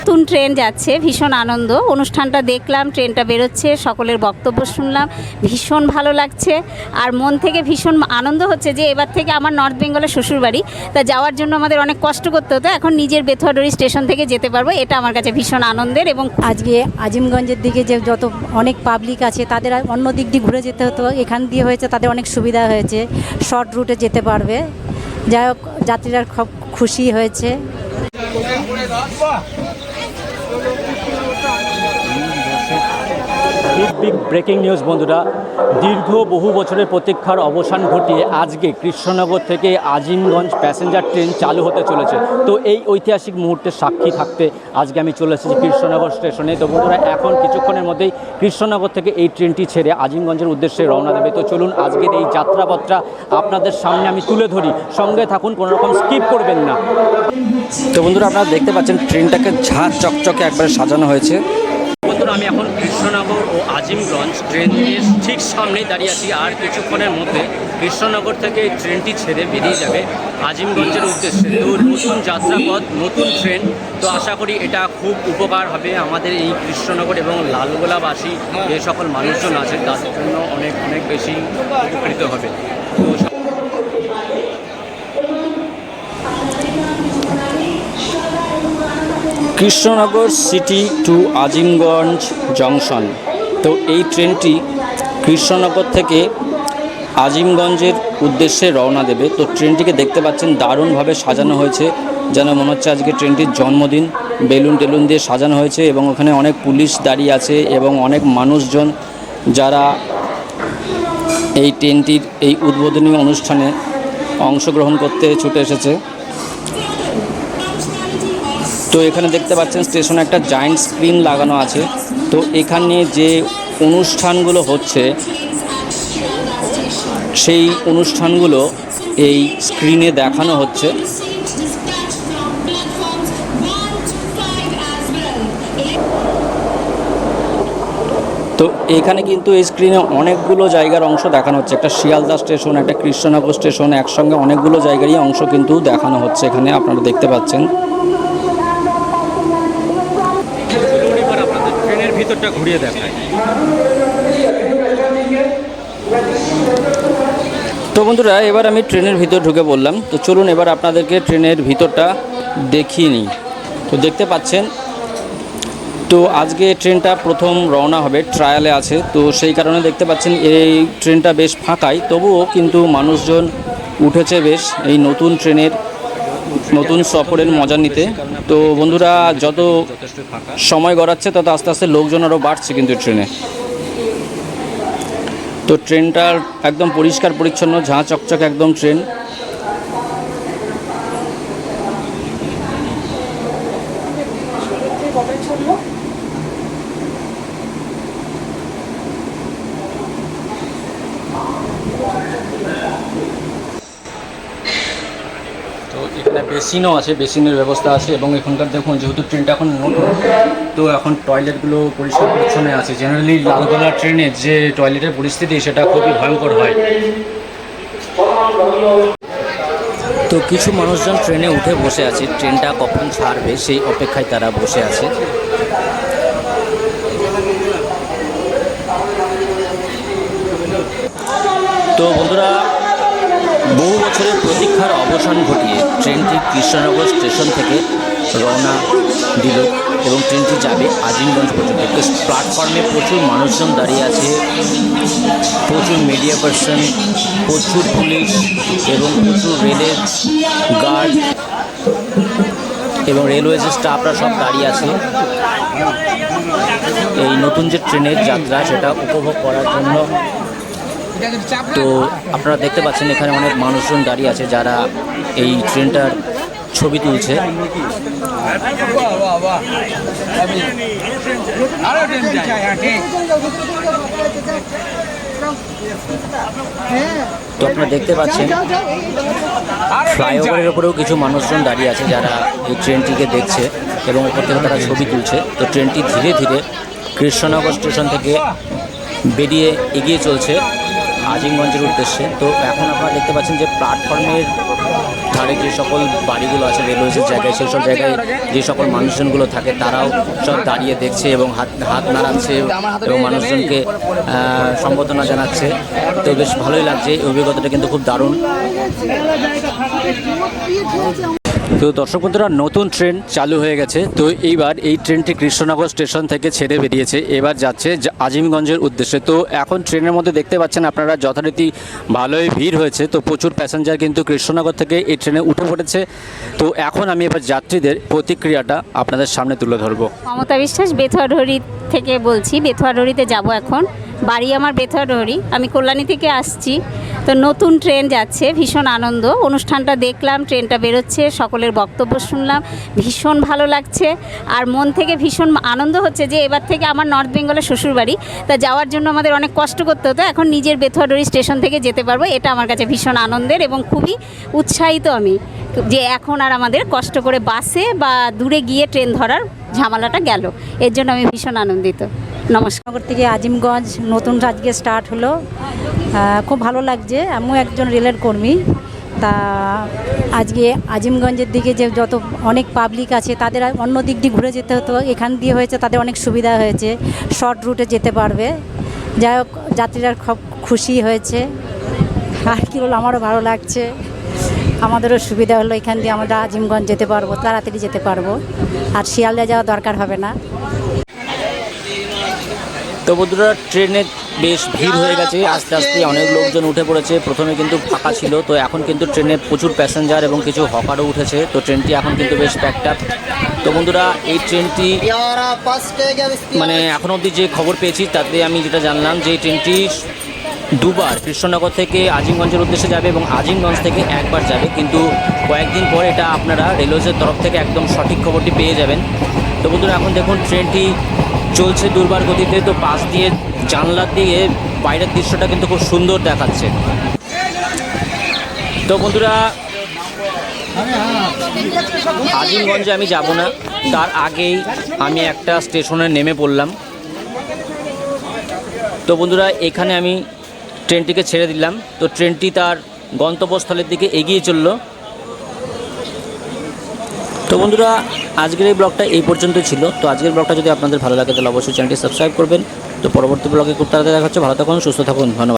নতুন ট্রেন যাচ্ছে, ভীষণ আনন্দ। অনুষ্ঠানটা দেখলাম, ট্রেনটা বেরোচ্ছে, সকলের বক্তব্য শুনলাম। ভীষণ ভালো লাগছে। আর মন থেকে ভীষণ আনন্দ হচ্ছে যে এবার থেকে আমার নর্থ বেঙ্গলের শ্বশুরবাড়ি। তা যাওয়ার জন্য আমাদের অনেক কষ্ট করতে হতো। এখন নিজের বেথুয়াডরি স্টেশন থেকে যেতে পারব, এটা আমার কাছে ভীষণ আনন্দের এবং আজকে আজিমগঞ্জের দিকে যে যত অনেক পাবলিক আছে, তাদের অন্য দিক দিয়ে ঘুরে যেতে হতো। এখান দিয়ে হয়েছে, তাদের অনেক সুবিধা হয়েছে শর্ট রুটে যেতে পারবে। যাই হোক, যাত্রীরা খুব খুশি হয়েছে। বিগ বিগ ব্রেকিং নিউজ বন্ধুরা। দীর্ঘ বহু বছরের প্রতীক্ষার অবসান ঘটিয়ে আজকে কৃষ্ণনগর থেকে আজিমগঞ্জ প্যাসেঞ্জার ট্রেন চালু হতে চলেছে। তো এই ঐতিহাসিক মুহূর্তে সাক্ষী থাকতে আজকে আমি চলে এসেছি কৃষ্ণনগর স্টেশনে। তো বন্ধুরা এখন কিছুক্ষণের মধ্যেই কৃষ্ণনগর থেকে এই ট্রেনটি ছেড়ে আজিমগঞ্জের উদ্দেশ্যে রওনা দেবে। তো চলুন আজকের এই যাত্রাপত্রা আপনাদের সামনে আমি তুলে ধরি। সঙ্গে থাকুন কোনো রকম স্কিপ করবেন না। তো বন্ধুরা আপনারা দেখতে পাচ্ছেন ট্রেনটাকে ঝাঁ চকচকে একবারে সাজানো হয়েছে। বন্ধুরা আমি এখন আজিমগঞ্জ ট্রেনের ঠিক সামনেই দাঁড়িয়ে আছি আর কিছুক্ষণের মধ্যে কৃষ্ণনগর থেকে ট্রেনটি ছেড়ে বেরিয়ে যাবে আজিমগঞ্জের উদ্দেশ্যে। তো নতুন যাত্রাপথ, নতুন ট্রেন, তো আশা করি এটা খুব উপকার হবে আমাদের এই কৃষ্ণনগর এবং লালগোলাবাসী, যে সকল মানুষজন আছে, তাদের জন্য অনেক অনেক বেশি উপকৃত হবে। Krishnanagar city to Azimganj junction. তো এই ট্রেনটি কৃষ্ণনগর থেকে আজিমগঞ্জের উদ্দেশ্যে রওনা দেবে। তো ট্রেনটিকে দেখতে পাচ্ছেন, দারুণভাবে সাজানো হয়েছে। যেন মনে হচ্ছে আজকে ট্রেনটির জন্মদিন। বেলুন টেলুন দিয়ে সাজানো হয়েছে এবং ওখানে অনেক পুলিশ দাঁড়িয়ে আছে এবং অনেক মানুষজন যারা এই ট্রেনটির এই উদ্বোধনী অনুষ্ঠানে অংশগ্রহণ করতে ছুটে এসেছে। তো এখানে দেখতে পাচ্ছেন, স্টেশনে একটা জায়েন্ট স্ক্রিন লাগানো আছে। তো এখানে যে অনুষ্ঠানগুলো হচ্ছে, সেই অনুষ্ঠানগুলো এই স্ক্রিনে দেখানো হচ্ছে। তো এখানে কিন্তু এই স্ক্রিনে অনেকগুলো জায়গার অংশ দেখানো হচ্ছে। একটা শিয়ালদা স্টেশন, একটা কৃষ্ণনগর স্টেশন, একসঙ্গে অনেকগুলো জায়গারই অংশ কিন্তু দেখানো হচ্ছে এখানে, আপনারা দেখতে পাচ্ছেন। ভিতরটা ঘুরিয়ে দেখায়। তো বন্ধুরা, এবার আমি ট্রেনের ভিতর ঢুকে বললাম তো চলুন এবার আপনাদেরকে ট্রেনের ভিতরটা দেখিয়ে নিই। তো দেখতে পাচ্ছেন, তো আজকে ট্রেনটা প্রথম রওনা হবে ট্রায়ালে আছে। তো সেই কারণে দেখতে পাচ্ছেন, এই ট্রেনটা বেশ ফাঁকাই। তবুও কিন্তু মানুষজন উঠেছে বেশ, এই নতুন ট্রেনের নতুন সফরের মজা নিতে। তো বন্ধুরা, যত সময় গড়াচ্ছে, তত আস্তে আস্তে লোকজন আরও বাড়ছে কিন্তু ট্রেনে। তো ট্রেনটার একদম পরিষ্কার পরিচ্ছন্ন, ঝাঁ চকচক একদম ট্রেন। এখানে বেসিনও আছে, বেসিনের ব্যবস্থা আছে এবং এখানকার দেখুন যেহেতু ট্রেনটা এখন নতুন, তো এখন টয়লেটগুলো পরিষ্কার পরিচ্ছন্ন আছে। জেনারেলি লালগোলা ট্রেনের যে টয়লেটের পরিস্থিতি সেটা খুবই ভয়ঙ্কর হয়। তো কিছু মানুষজন ট্রেনে উঠে বসে আছে। ট্রেনটা কখন ছাড়বে সেই অপেক্ষায় তারা বসে আছে। তো বন্ধুরা বহু বছরের প্রতীক্ষার অবসান ঘটিয়ে ট্রেনটি কৃষ্ণনগর স্টেশন থেকে রওনা দিল এবং ট্রেনটি যাবে আজিমগঞ্জ পর্যন্ত। প্ল্যাটফর্মে প্রচুর মানুষজন দাঁড়িয়ে আছে, প্রচুর মিডিয়া পার্সন প্রচুর পুলিশ এবং প্রচুর রেলের গার্ড এবং রেলওয়ে যে স্টাফরা সব দাঁড়িয়ে আছে। এই নতুন যে ট্রেনের যাত্রা, সেটা উপভোগ করার জন্য তো আপনারা দেখতে পাচ্ছেন এখানে অনেক মানুষজন দাঁড়িয়ে আছে যারা এই ট্রেনটার ছবি তুলছে। তো আপনারা দেখতে পাচ্ছেন, ফ্লাইওভারের উপরেও কিছু মানুষজন দাঁড়িয়ে আছে যারা এই ট্রেনটিকে দেখছে এবং উপর থেকে তারা ছবি তুলছে। তো ট্রেনটি ধীরে ধীরে কৃষ্ণনগর স্টেশন থেকে বেরিয়ে এগিয়ে চলছে। আজিমগঞ্জের উদ্দেশ্যে। তো এখন আপনারা দেখতে পাচ্ছেন যে প্ল্যাটফর্মের ধারে যে সকল বাড়িগুলো আছে রেলওয়েজের জায়গায়, সেই সব জায়গায় যে সকল মানুষজনগুলো থাকে, তারাও সব দাঁড়িয়ে দেখছে এবং হাত হাত নাড়াচ্ছে এবং মানুষজনকে সম্বোধনা জানাচ্ছে। তো বেশ ভালোই লাগছে, এই অভিজ্ঞতাটা কিন্তু খুব দারুণ। তো দর্শক বন্ধুরা, নতুন ট্রেন চালু হয়ে গেছে। তো এইবার এই ট্রেনটি কৃষ্ণনগর স্টেশন থেকে ছেড়ে বেরিয়েছে। এবার যাচ্ছে আজিমগঞ্জের উদ্দেশ্যে। তো এখন ট্রেনের মধ্যে দেখতে পাচ্ছেন আপনারা যথারীতি ভালোই ভিড় হয়েছে। তো প্রচুর প্যাসেঞ্জার কিন্তু কৃষ্ণনগর থেকে এই ট্রেনে উঠে পড়েছে। তো এখন আমি এবার যাত্রীদের প্রতিক্রিয়াটা আপনাদের সামনে তুলে ধরবো। মমতা বিশ্বাস বেথুয়াডহরি থেকে বলছি। বেথুয়াডহরিতে যাব এখন। বাড়ি আমার বেথুয়াডহরি আমি কল্যাণী থেকে আসছি। তো নতুন ট্রেন যাচ্ছে। ভীষণ আনন্দ। অনুষ্ঠানটা দেখলাম ট্রেনটা বেরোচ্ছে। সকলের বক্তব্য শুনলাম, ভীষণ ভালো লাগছে আর মন থেকে ভীষণ আনন্দ হচ্ছে যে এবার থেকে আমার নর্থ বেঙ্গলের শ্বশুরবাড়ি। তা যাওয়ার জন্য আমাদের অনেক কষ্ট করতে হতো, এখন নিজের বেথুয়াডহরি স্টেশন থেকে যেতে পারব, এটা আমার কাছে ভীষণ আনন্দের এবং খুবই উৎসাহিত আমি যে এখন আর আমাদের কষ্ট করে বাসে বা দূরে গিয়ে ট্রেন ধরার ঝামেলাটা গেল, এর জন্য আমি ভীষণ আনন্দিত। নমস্কার। থেকে আজিমগঞ্জ নতুন আজকে স্টার্ট হলো। খুব ভালো লাগছে, আমিও একজন রেলের কর্মী। তা আজকে আজিমগঞ্জের দিকে যে যত অনেক পাবলিক আছে, তাদের অন্য দিক দিয়ে ঘুরে যেতে হতো। এখান দিয়ে হয়েছে, তাদের অনেক সুবিধা হয়েছে। শর্ট রুটে যেতে পারবে। যাই হোক, যাত্রীরা খুব খুশি হয়েছে। আর কি বলব, আমারও ভালো লাগছে। আমাদেরও সুবিধা হলো এখান দিয়ে আমরা আজিমগঞ্জ যেতে পারব, তাড়াতাড়ি যেতে পারব। আর শিয়ালদা যাওয়া দরকার হবে না। তো বন্ধুরা ট্রেনে বেশ ভিড় হয়ে গেছে। আস্তে আস্তে অনেক লোকজন উঠে পড়েছে। প্রথমে কিন্তু ফাঁকা ছিল। তো এখন কিন্তু ট্রেনে প্রচুর প্যাসেঞ্জার এবং কিছু হকারও উঠেছে। তো ট্রেনটি এখন কিন্তু বেশ প্যাকড আপ তো বন্ধুরা, এই ট্রেনটি মানে এখন অবধি যে খবর পেয়েছি, তাতে আমি যেটা জানলাম যে ট্রেনটি দুবার কৃষ্ণনগর থেকে আজিমগঞ্জের উদ্দেশ্যে যাবে এবং আজিমগঞ্জ থেকে একবার যাবে। কিন্তু কয়েকদিন পর এটা আপনারা রেলওয়েজের তরফ থেকে একদম সঠিক খবরটি পেয়ে যাবেন। তো বন্ধুরা, এখন দেখুন, ট্রেনটি চলছে দুর্বার গতিতে, তো পাশ দিয়ে জানলার দিয়ে বাইরের দৃশ্যটা কিন্তু খুব সুন্দর দেখাচ্ছে। তো বন্ধুরা, আজিমগঞ্জে আমি যাব না। তার আগেই আমি একটা স্টেশনে নেমে পড়লাম। তো বন্ধুরা, এখানে আমি ট্রেনটিকে ছেড়ে দিলাম। তো ট্রেনটি তার গন্তব্যস্থলের দিকে এগিয়ে চলল। তো বন্ধুরা, আজকের এই ব্লগটা এই পর্যন্ত ছিল। তো আজকের ব্লগটা যদি আপনাদের ভালো লাগে, তাহলে অবশ্যই চ্যানেলটি সাবস্ক্রাইব করবেন। তো পরবর্তী ব্লগে খুব তাড়াতাড়ি দেখা হচ্ছে। ভালো থাকুন, সুস্থ থাকুন। ধন্যবাদ।